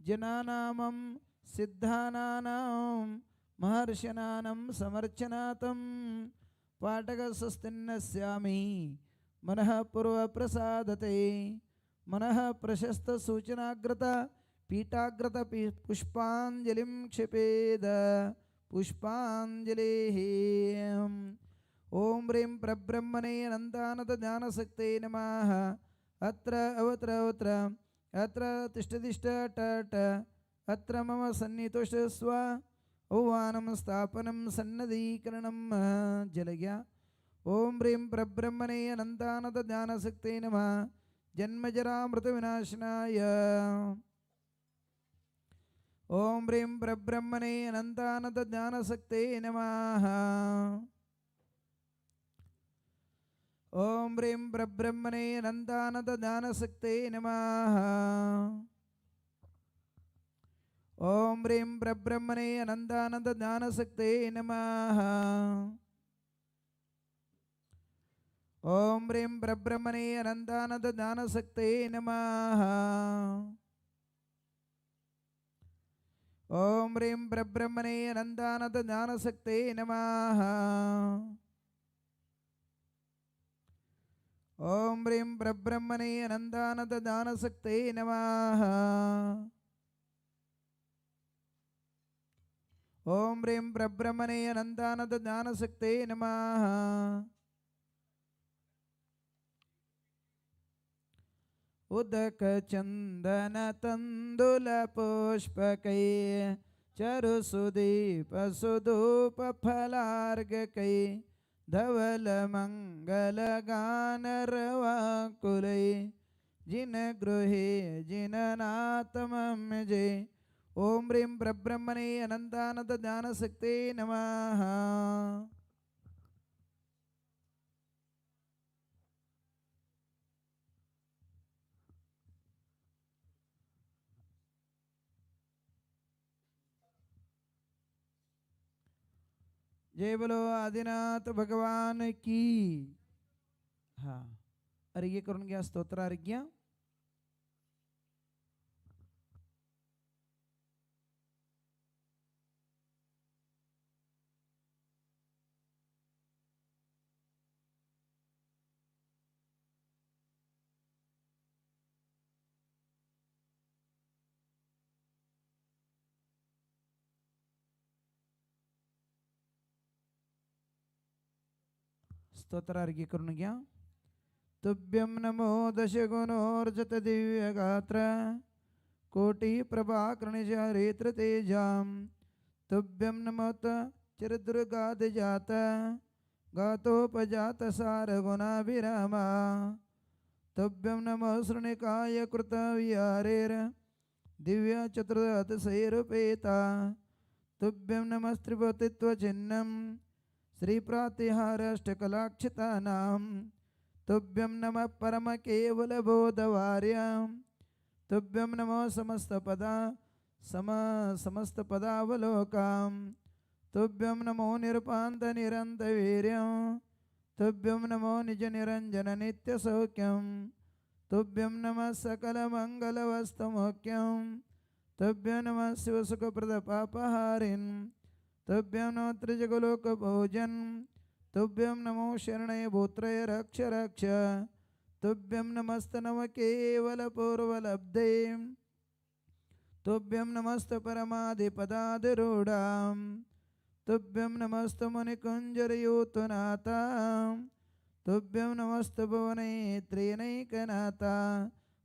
జనానామం సిద్ధానానాం మహర్షనానం సమర్చనాతం పాఠక స్వస్తిన్నస్యామి మనః పూర్వప్రసాదతే మనః ప్రశస్త సూచనాగ్రత పీఠాగ్రత పి- పుష్పాంజలిం క్షిపేద పుష్పాంజలి ఓం హ్రీం ప్రబ్రహ్మణే అనంతానత జ్ఞానశక్తే నమ. అత్ర అవత్ర అవత్ర అత్ర తిష్టతిష్ట ట అత్ర మమ సన్నితోషస్వ ఓవానం స్థాపనం సన్నదీకరణం జలయ ఓం హ్రీం ప్రబ్రహ్మణే అనంతానత జ్ఞానశక్తే నమ జన్మజరామృత వినాశనాయ ఓం హ్రీం ప్రబ్రహ్మణే అనంతానత జ్ఞానశక్తే నమ ॐ ह्रीं प्रब्रह्मणे नन्दानन्दज्ञानशक्ते नमः। ॐ ह्रीं प्रब्रह्मणे अनन्दानन्दज्ञानशक्ते नमः। ॐ ह्रीं प्रब्रह्मणे अनन्दानन्दज्ञानशक्ते नमः। ॐ ह्रीं प्रब्रह्मणे अनन्दानन्दज्ञानशक्ते नमः। ओम ब्रीम ब्रह्मणे अनंदानंद अनन्दानन्ददानसक्ते नमः। ॐ ब्रह्मणे अनंदानंद अनन्दानन्ददानसक्ते नमः। उदकचन्दनतण्डुलपुष्पकै चरुसुदीपसुधूपफलार्घकै धवल धवलमङ्गलगानरवाकुलै जिन गृहे जिननाथमं जय ॐ ह्रीं प्रब्रह्मणे अनन्तानन्दज्ञानशक्ते नमः। जय बोलो आदिनाथ भगवान की। हा अर्घ्य करून घ्या स्तोत्र अर्घ्य। स्तोत्र अर्गीकरण नमो दश गुणोर्जत दिव्य गात्र कोटि प्रभाकृणचारित्र तेजा तुभ्यम नमोत चिर दुर्गा जात नमो श्रृणिकाय कृत विहारेर दिव्य चतुर्दशरूपेता तुभ्यम नमस्त्रिपतिव चिन्ह श्रीप्रातिहाराष्टकलाक्षितानां तुभ्यं नमः परमकेवलबोधवार्यां तुभ्यं नमो समस्तपदा सम समस्तपदावलोकां तुभ्यं नमो निरुपान्तनिरन्तवीर्यं तुभ्यं नमो निजनिरञ्जननित्यसौख्यं तुभ्यं नमः सकलमङ्गलवस्तुमुख्यं तुभ्यं नमः शिवसुखप्रदपापहारिन् तुभ्यं नमो त्रिजगलोकभोजन् तुभ्यं नमो शरणय भूत्रय रक्ष रक्ष तुभ्यं नमस्त नम केवलपूर्वलब्धे तुभ्यं नमस्त परमाधिपदाधिरूढां तुभ्यं नमस्त मुनिकुञ्जरयूतनाथां तुभ्यं नमस्त भुवने त्रिनैकनाथा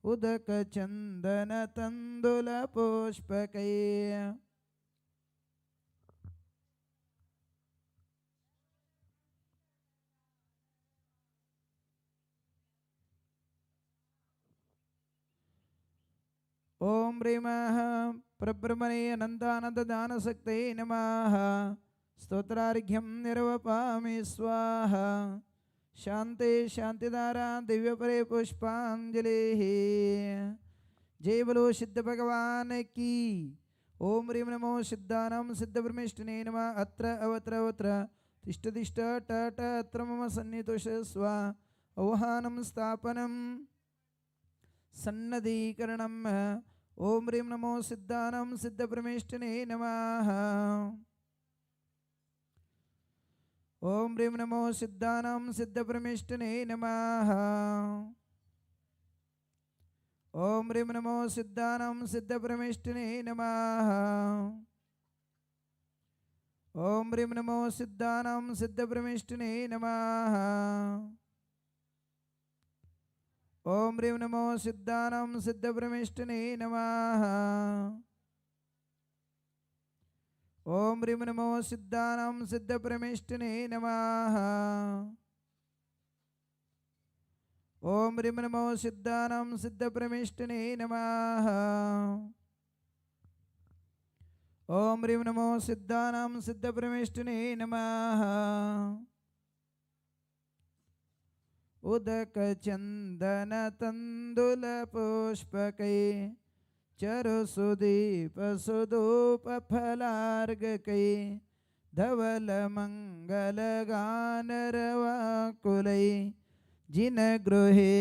उदकचन्दनतण्डुलपुष्पकै ఓం హ్రీమః ప్రబ్రమణే అనంతానంద జ్ఞానశక్తే నమః. స్తోత్రార్ఘ్యం నిర్వపామి స్వాహ. శాంతే శాంతిదారా దివ్యపరే పుష్పాంజలి. జై బలో సిద్ధ భగవాన్ కీ. ఓం హ్రీం నమో సిద్ధానం సిద్ధబ్రహ్మిష్ఠనే నమ. అత్ర అవత్ర అవత్ర. తిష్టతిష్ట తిష్ట ట ట అత్ర మమ సన్నితుషస్వ. ఔహానం స్థాపనం. సన్నదీకరణం. ఓం హ్రీం నమో సిద్ధానం సిద్ధప్రమేష్టినే నమ. ఓం హ్రీం నమో సిద్ధానం సిద్ధప్రమేష్టినే నమ. ఓం హ్రీం నమో సిద్ధానం సిద్ధప్రమేష్టినే నమ. ఓం హ్రీం నమో సిద్ధానం సిద్ధప్రమేష్టినే నమ. ఓం హ్రీం నమో సిద్ధానం సిద్ధప్రమిష్టినే నమ. ఓం హ్రీం నమో సిద్ధానం సిద్ధప్రమిష్టినే నమ. ఓం హ్రీం నమో సిద్ధానం సిద్ధప్రమిష్టినే నమ. ఓం హ్రీం నమో సిద్ధానం సిద్ధప్రమిష్టినే నమ. उदकचन्दनतण्डुलपुष्पकै चरुसुदीपसुदूपफलार्गकै जिन गृहे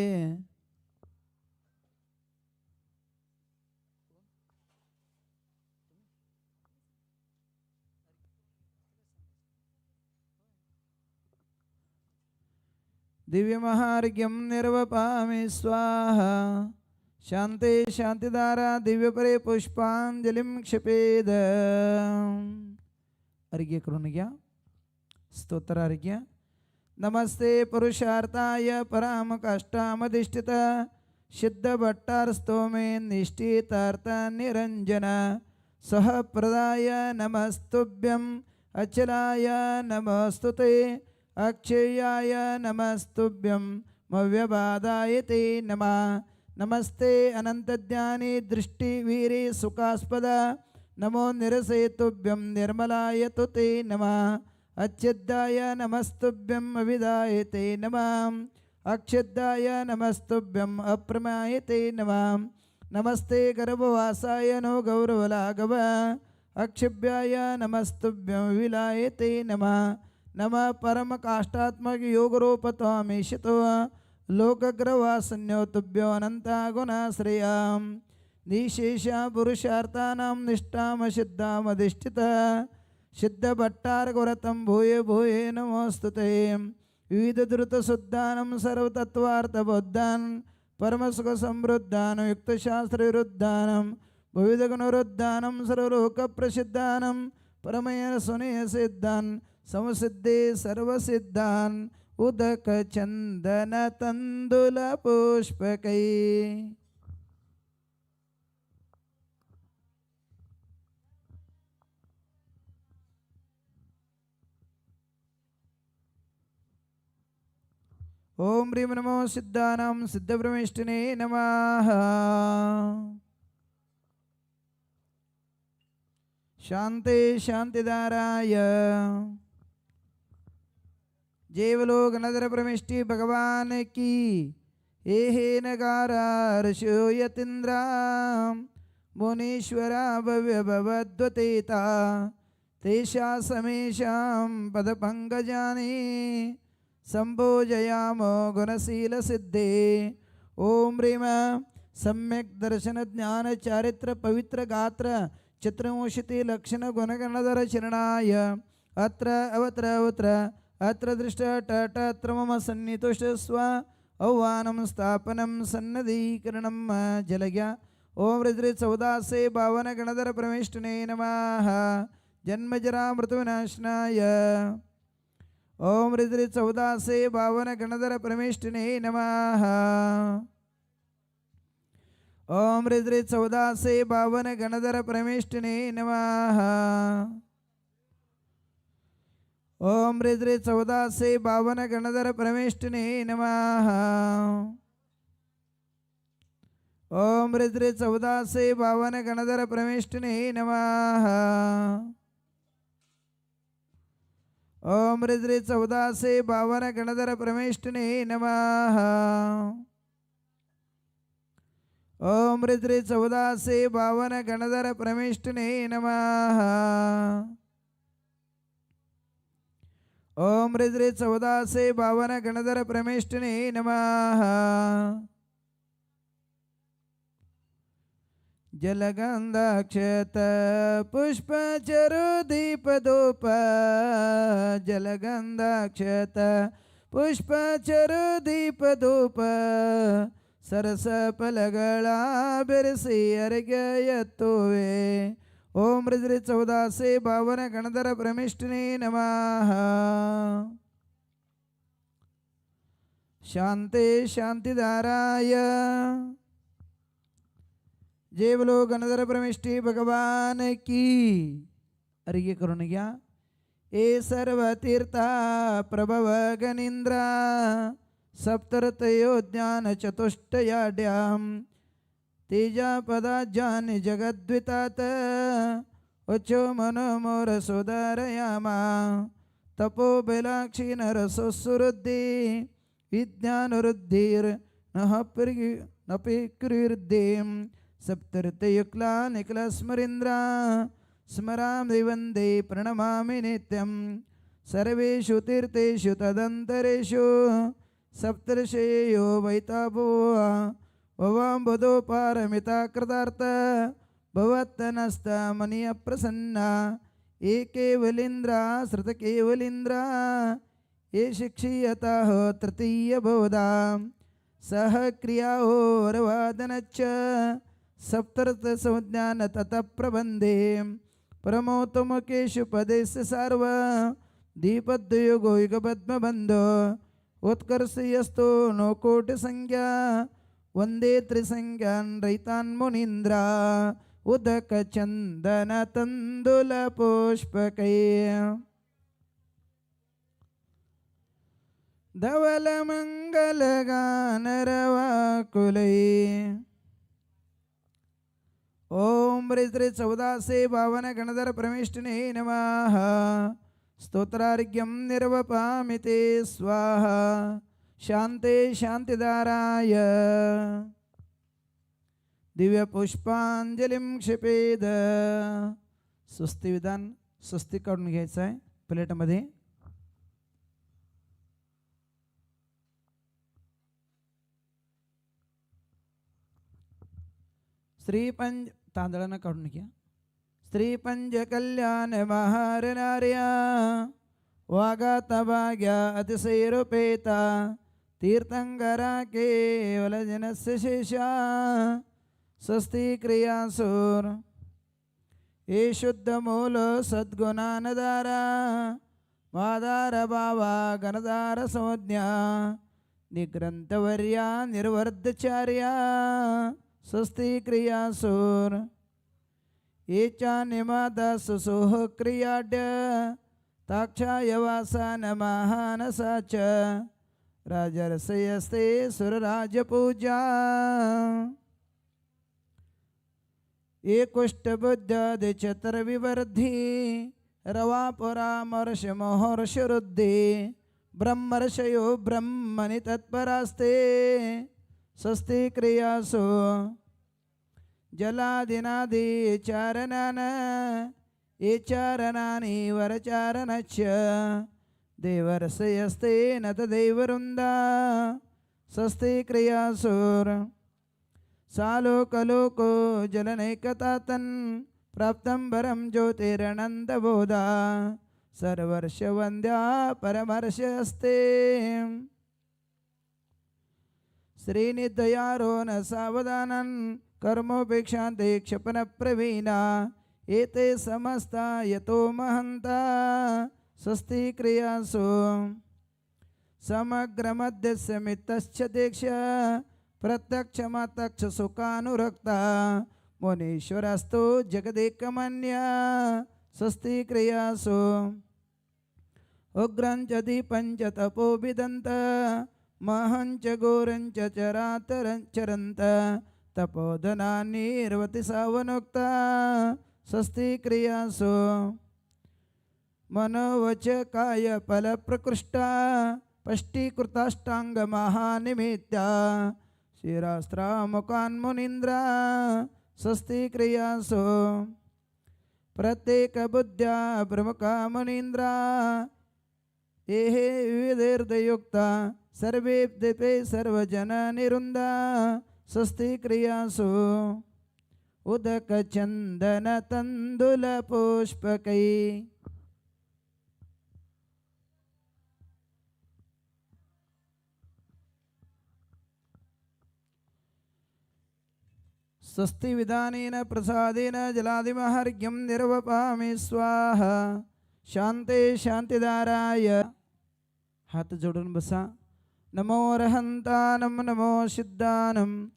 దివ్యమహార్ఘ్యం నిర్వపామి స్వాహ శాంతే శాంతిదారా దివ్యపరే పుష్పాంజలిం క్షిపేద అరిగ్య కృణ్య స్తోత్ర అరిగ్య నమస్తే పురుషార్థాయ పరామ కష్టామధిష్ఠిత సిద్ధభట్టార్స్తోమే నిష్ఠితార్థ నిరంజన సహప్రదాయ నమస్తుభ్యం అచలాయ నమస్తుతే అక్షయాయ నమస్తుభ్యం మవ్యబాధాయ తే నమ. నమస్తే అనంతజ్ఞాని దృష్టి వీరి సుఖాస్పద. నమో నిరసేతుభ్యం నిర్మలాయ తు తే నమ. అచ్యుద్ధాయ నమస్తుభ్యం అవిదాయ తే నమ. అక్షుద్ధాయ నమస్తుభ్యం అప్రమాయ తే నమ. నమస్తే గర్భవాసాయ నో గౌరవలాఘవ. అక్షిభ్యాయ నమస్తుభ్యం విలాయ తే నమ. నమ పరమ కాష్టాత్మక యోగరూపత్వామీషతో లోకగ్రవాసన్యో తుభ్యో అనంతాగుణాశ్రయాం నిశేష పురుషార్థానాం నిష్టామసిద్ధామధిష్ఠిత సిద్ధభట్టారకురతం భూయే భూయే నమోస్తుతే వివిధ ధృతశుద్ధానం సర్వతత్వార్థబుద్ధాన్ పరమసుఖ సమృద్ధానం యుక్తశాస్త్ర విరుద్ధానం వివిధ గుణరుద్ధానం సర్వలోక ప్రసిద్ధానం పరమయ సునీయ సిద్ధాన్ సమసిద్ధే సర్వసిద్ధాన్ ఉదక చందన తందుల పుష్పకై. ఓం హ్రీం నమో సిద్ధానం సిద్ధబ్రహ్మిష్టినే నమ. శాంతే శాంతిదారాయ. జేవలో గణధర ప్రమిష్టి భగవాన్కి ఏ నగారర్షో యతీంద్ర మునీశ్వర భవ్యభవద్వతేత తేషా సమేషాం పదపంకజాని. సంభోజయామో గుణశీలసిద్ధే. ఓం హ్రీమ సమ్యక్ దర్శన జ్ఞాన చారిత్ర పవిత్ర గాత్ర చిత్రమూషితి లక్షణ గుణగణధర చరణాయ అత్ర అవత్ర అవత్ర అత్ర దృష్ట టట మమ సన్నితుష్ట స్వ ఔవానం స్థాపనం సన్నదీకరణం జలయ ఓం రుద్రి చౌదాసే భావన గణధర ప్రమిష్ఠనే నమ జన్మజరా మృతువినాశనాయ ఓం రిద్రి చౌదాసే భావన గణధర ప్రమిష్ఠినే నమ. ఓం రిద్రి చౌదాసే భావన గణధర ప్రమిష్ఠినే నమ. ఓం రిద్రి చౌదాసే భావన గణధర ప్రమిష్ఠినే నమ. ఓం రిద్రి చౌదాసే భావన గణధర ప్రమిష్ఠినే నమ. ಓಂ ರಿದ್ರಿ ಸೌದಾಸೆ ಭಾವನ ಗಣಧರ ಪ್ರಮೇಷ್ಠಿನಿ ನಮಃ. ಜಲಗಂಧಾಕ್ಷತ ಪುಷ್ಪ ಚರು ದೀಪಧೂಪ ಜಲಗಂಧಾಕ್ಷತ ಪುಷ್ಪ ಚರು ದೀಪಧೂಪ ಸರಸ ಫಲಗಳ ಬೆರೆಸಿ ಅರಗಯತ್ತುವೆ. ఓం రుద్రి చౌదాసే భావన గణధర ప్రమిష్ఠినే నమ. శాంతే శాంతిదారాయ. జేబులో గణధర ప్రమిష్ఠి భగవానికి. అరిగి కరుణిగా ఏ సర్వతీర్థ ప్రభవ గణీంద్ర సప్తరతయో జ్ఞాన చతుష్టయాడ్యాం. तेजा पदा जान जगद्वितात। उच्चो मनो मोर सुधारयामा। तपो बिलाक्षी नरसुरुद्धि विज्ञानरुद्धिर् नपि कृर्दिं सप्तर्तयुक्ला निकला स्मरिन्द्रा। स्मरां दिवन्दे प्रणमामि नित्यं सर्वेषु तीर्थेषु तदन्तरेषु। सप्तर्षयो वैताभुवा भवां वधोपारमिताकृतार्थ भवत्तनस्तामनि अप्रसन्ना ये केवलिन्द्रा श्रुतकेवलिन्द्रा ये शिक्षीयताः हो तृतीयबोधां सह क्रियाहोरवादनच्च सप्तरथसंज्ञानततप्रबन्धे प्रमोत्तमुकेषु पदेस्य सार्व दीपद्वयुगोयुगपद्मबन्धो उत्कर्षयस्तो नो कोटिसंज्ञा वन्दे त्रिसंज्ञान् रैतान् मुनीन्द्रा उदकचन्दनतन्दुलपुष्पकै धवलमङ्गलगानरवाकुलै ॐ श्री चौदासे भावन गणधर प्रमिष्टने नमः। स्तोत्रार्घ्यं निर्वपामि ते स्वाहा। शान्ते शान्तिदाराय दिव्यपुष्पांजलिं क्षिपेद। स्वस्ती विधान, स्वस्ती काढून घ्यायचं आहे, प्लेटमध्ये. श्रीपंच तांदळानं काढून घ्या. श्रीपंच कल्याण महार नार्या वागात भाग्या अतिशयरूपेता తీర్థంకర కేవల జనస్ శేష స్వస్తి క్రియాసూర్ ఏ శుద్ధమూలు సద్గుణానదార మాదార బావా గణదార సంజ్ఞ నిగ్రంథవర్య నిర్వర్ధచార్య స్వస్తి క్రియాసూర్ ఏ చా నిమాద క్రియాడ్య తాక్షాయవాస నమహానస చ राजरसयस्ते सुरराजपूजा। एकुष्टबुद्धादिचतुर्विवर्धी रवापुरामर्षमहर्षरुद्धि ब्रह्मर्षयो ब्रह्मणि तत्परास्ते स्वस्ति क्रियासु जलादिनादि चारणान ये चारणानि वरचारणश्च देवर्षयस्ते न तदैववृन्दा स्वस्ति क्रियासुर सालोकलोको जलनैकतातन् प्राप्तं वरं ज्योतिरनन्दबोधा सर्वर्षवन्द्या परमर्षस्ते श्रीनिदयारो न सावधानन् कर्मोपेक्षान्ते क्षपनप्रवीणा एते समस्ता यतो महन्ता स्वस्ति क्रियासु समग्रमध्यस्य मित्तश्च दीक्ष प्रत्यक्षमतक्ष सुखानुरक्ता मुनीश्वरस्तु जगदेकमन्या स्वस्ति क्रियासु उग्रं च दीपं च तपोभिदन्त महं च घोरं च चरातरं चरन्त तपोधनान्निर्वति सावनोक्ता स्वस्ति क्रियासु मनोवचकाय फलप्रकृष्टा पष्टीकृताष्टाङ्गमहानिमित्या शिरास्त्रामुकान्मुनिन्द्रा स्वस्ति क्रियासु प्रत्येकबुद्ध्या प्रमुखा मुनीन्द्रा एहे विविधैर्दयुक्ता सर्वे दिपे सर्वजननिरुन्दा स्वस्ति क्रियासु उदकचन्दनतण्डुलपुष्पकै സ്വസ്തി വിധാനീന പ്രസാദീന ജലാതിമഹർഗ്യം നിരവപാമി സ്വാഹ. ശാന്തി ശാന്തിദാരായ. ഹാത്ത് ജോടുൻ ബസ. നമോ രഹന്താനം നമോ സിദ്ധാനം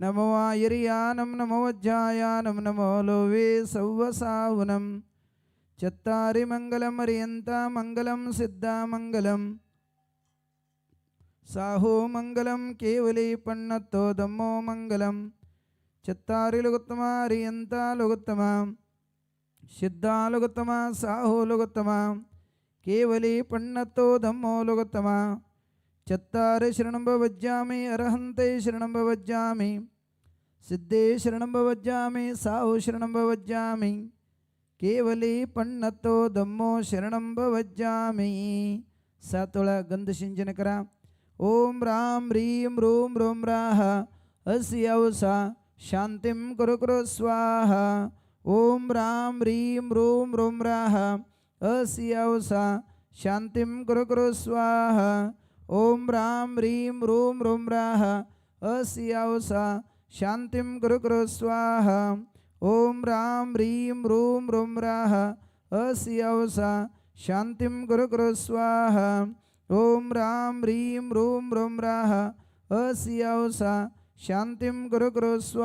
നമോ ആയിരിയാനം നമോ വജ്ജായാനം നമോ ലോവേ സൗവസാവുനം. ചത്താരി മംഗലം അറിയന്ത മംഗലം സിദ്ധാമംഗലം സാഹോ മംഗലം കേവലീ പണ്ണത്തോ ദമ്മോ മംഗലം. चत्तारी लघुत्तम रियंता लघुत्तम सिद्धा लघुत्तम साहो लघुत्तम केवली पन्नतो धम्मो लघुत्तम शरण शरणं भवज्जामि अरहन्ते शरणं भवज्जामि सिद्धे शरण भवज्जामि साहु शरण भवज्जामि केवली पन्नतो धम्मो शरणं भवज्जामि गंध सिंचन करा ओम राम रीम रोम रोम राह। असी अवसा शांति कुर कुर स्वाहा। ओम राम ह्रीं रूम रूम राह असियसा शांति कुर कुर स्वाह। ओम राम ह्रीं रूम रूम राह असियसा शांति कुर कुर स्वाह। ओम राम ह्रीं रूम रूम राह असियसा शांति कुर कुर स्वाह। ओम राम ह्रीं रूम रूम राह असियसा शांति कुर कुर स्वाह